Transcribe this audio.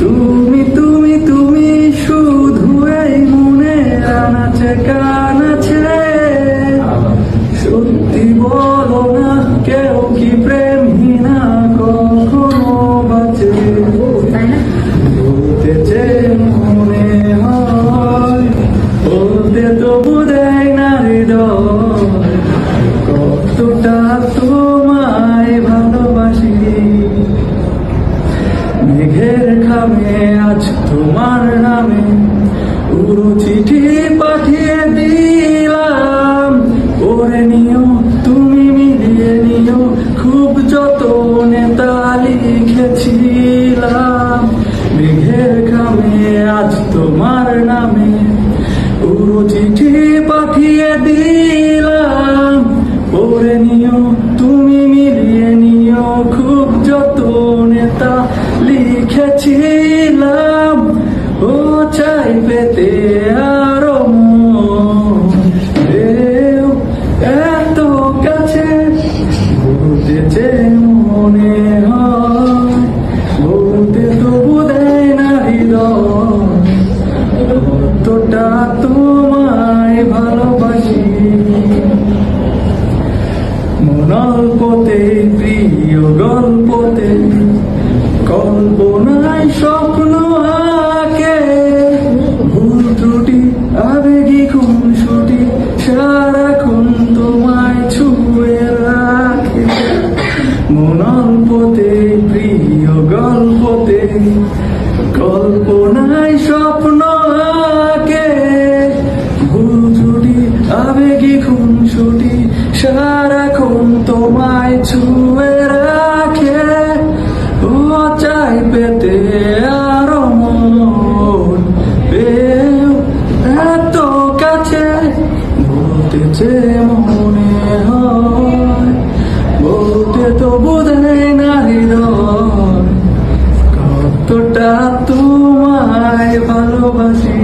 তুমি তুমি তুমি শুধু এই মনে আনাচে কা মেঘের খামে আজ তোমার নামে পুরো চিঠি পাঠিয়ে দিলাম। করে নিও, তুমি মিলিয়ে নিও, খুব যতনে তা লিখেছিলাম। মেঘের খামে আজ তোমার নামে পুরো চিঠি পাঠিয়ে দিলাম। করে নিও, তুমি মিলিয়ে নিও, খুব যতনে তা লিখেছিলাম ও চাই পেতে আরও এত কাছে যে মনে বলতে তবু দেয় না হৃদয় কতটা তোমায় ভালোবাসি। মনল্পতে প্রিয় গল্পতে কল্পনায় স্বপ্ন আঁকে। ভুল ত্রুটি, আবেগী খুনসুটি, সারাক্ষণ তোমায় ছুঁয়ে রাখে। মনল্পতে প্রিয় গল্পতে, কল্পনায় স্বপ্ন আঁকে। ভুল ত্রুটি, আবেগী খুনসুটি, সারাক্ষণ তোমায় ছুঁয়ে চাই পেতে আরও মন এত কাছে বলতে যে মনে হয়। বলতে তো বোঝে না হৃদয় কতটা তোমায় ভালোবাসি।